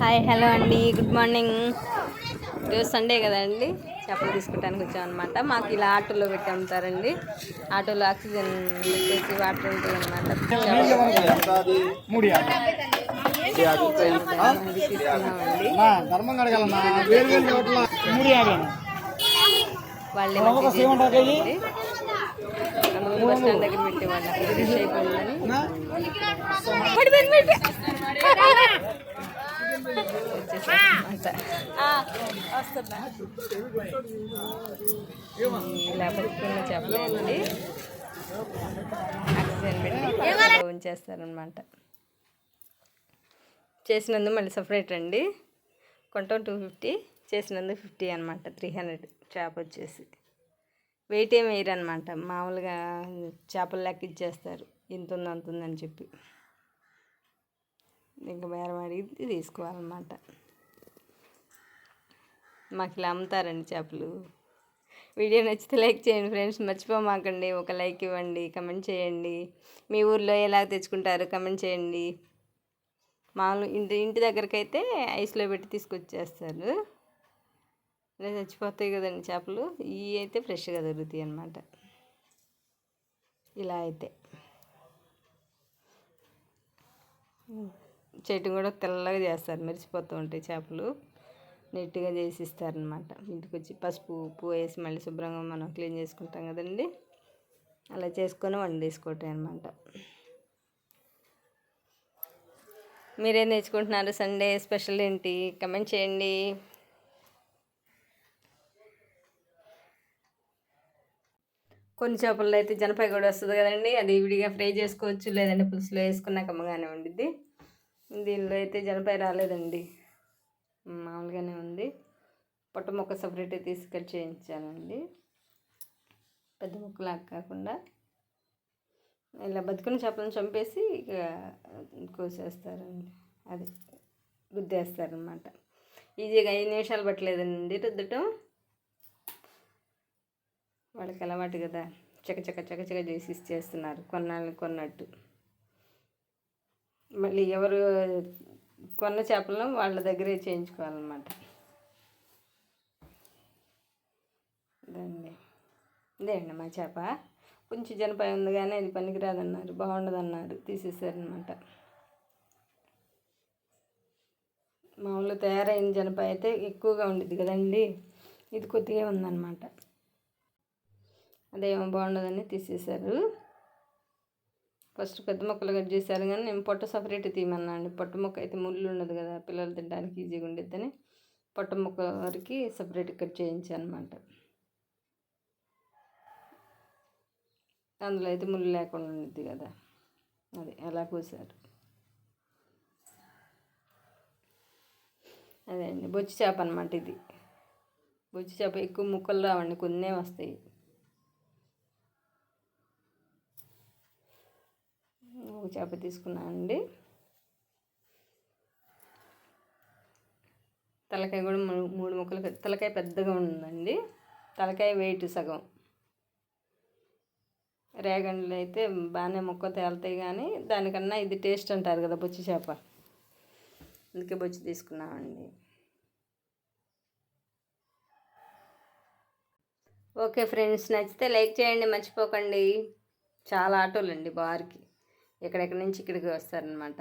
Hi hello అండి. Good morning. ఈరోజు Sunday కదండి చేపలు తీసుకుంటానికి వచ్చామన్నమాట మాకు ఇలా ఆటోలో పెట్టి అమ్ముతారండి ఆటోలో ఆక్సిజన్ పెట్టేసి వాటర్ ఉంటాయి అనమాట వాళ్ళే ఒక మంచిగా సేవ ఉంటాయి చేస్తారండి. అందులో బస్ స్టాండ్ దగ్గర పెట్టి వాళ్ళకి ఫినిష్ అయిపోయిందని పడి. వచ్చేసారన్నమాట. ఇలా బతుకున్న చేపలేనండి ఆక్సిజన్ పెట్టి ఉంచేస్తారనమాట చేసినందు మళ్ళీ సపరేట్ అండి. కొంటాం టూ ఫిఫ్టీ చేసినందు ఫిఫ్టీ అనమాట త్రీ హండ్రెడ్ చేప వచ్చేసి. వెయిట్ ఏమి వేయరు అనమాట మామూలుగా చేపలు లెక్క ఇచ్చేస్తారు ఇంత ఉంది అంత ఉందని చెప్పి. ఇంకా బేరం అడిగి తీసుకోవాలన్నమాట. మాకు ఇలా అమ్ముతారండి చేపలు. వీడియో నచ్చితే లైక్ చేయండి ఫ్రెండ్స్. మర్చిపోమాకండి. ఒక లైక్ ఇవ్వండి కమెంట్ చేయండి. మీ ఊర్లో ఎలా తెచ్చుకుంటారు కమెంట్ చేయండి. మామూలు ఇంటి ఇంటి దగ్గరకైతే ఐస్లో పెట్టి తీసుకొచ్చేస్తారు. ఇలా చచ్చిపోతాయి కదండి చేపలు. ఇవి అయితే ఫ్రెష్గా దొరుకుతాయి అన్నమాట. ఇలా అయితే. చెట్టు కూడా తెల్లగా చేస్తారు. మెరిసిపోతూ ఉంటాయి చేపలు. నీట్గా చేసి ఇస్తారనమాట ఇంటికి వచ్చి పసుపు ఉప్పు వేసి మళ్ళీ శుభ్రంగా మనం క్లీన్ చేసుకుంటాం కదండి. అలా చేసుకొని వండేసుకోవటం అనమాట మీరేం నేర్చుకుంటున్నారు? సండే స్పెషల్ ఏంటి? కమెంట్ చేయండి. కొన్ని చేపల్లో అయితే జనపాయ కూడా వస్తుంది కదండి. అది విడిగా ఫ్రై చేసుకోవచ్చు. లేదంటే పులుసులో వేసుకున్నాక అమ్మగానే ఉండిద్ది దీనిలో అయితే జనపాయ రాలేదండి. మామూలుగానే ఉంది. పొట్ట మొక్క సపరేట్ తీసి కట్ చేయించానండి. పెద్ద ముక్కలాగా కాకుండా ఇలా బతుకున్న చేపలను చంపేసి ఇక కోసేస్తారండి. అది గుద్దేస్తారనమాట ఈజీగా ఐదు నిమిషాలు పట్టలేదండి రుద్దటం. వాళ్ళకి అలవాటు కదా. చకచక చకచక చేసి ఇచ్చేస్తున్నారు. కొన్నాళ్ళని కొన్నట్టు. మళ్ళీ ఎవరు కొన్న చేపలను వాళ్ళ దగ్గరే చేయించుకోవాలన్నమాట. దాన్ని ఇదేండి మా చేప. కొంచెం జనపాయ ఉంది కానీ అది పనికిరాదన్నారు. బాగుండదన్నారు. తీసేసారనమాట మామూలు తయారైన జనపాయ అయితే ఎక్కువగా ఉండేది కదండి. ఇది కొద్దిగా ఉందన్నమాట. అదేమో బాగుండదని తీసేశారు. ఫస్ట్ పెద్ద మొక్కలు కట్ చేశారు కానీ నేను పొట్ట సపరేట్ తీయమన్నా అండి పొట్ట మొక్క అయితే ముళ్ళు ఉండదు కదా పిల్లలు తినడానికి ఈజీగా ఉండిద్దని పొట్ట మొక్క వరకు సపరేట్ కట్ చేయించాను అనమాట అందులో అయితే ముళ్ళు లేకుండా ఉండిద్ది కదా అది ఎలా కూసారు. అదే అండి బొచ్చి చేప అనమాట ఇది. బొచ్చి చేప ఎక్కువ ముక్కలు రావండి కొన్నే వస్తాయి. ఒక చేప తీసుకున్నానండి తలకాయ కూడా మూడు మూడు ముక్కలు పెద్ద- తలకాయ పెద్దగా ఉందండి. తలకాయ వెయిట్ సగం. రేగండ్లు అయితే బాగానే ముక్క తేలుతాయి కానీ దానికన్నా ఇది టేస్ట్ అంటారు కదా బొచ్చి చేప. అందుకే బొచ్చి తీసుకున్నామండి ఓకే ఫ్రెండ్స్ నచ్చితే లైక్ చేయండి మర్చిపోకండి. చాలా ఆటోలు అండి బార్కి. ఎక్కడెక్కడి నుంచి ఇక్కడికి వస్తారనమాట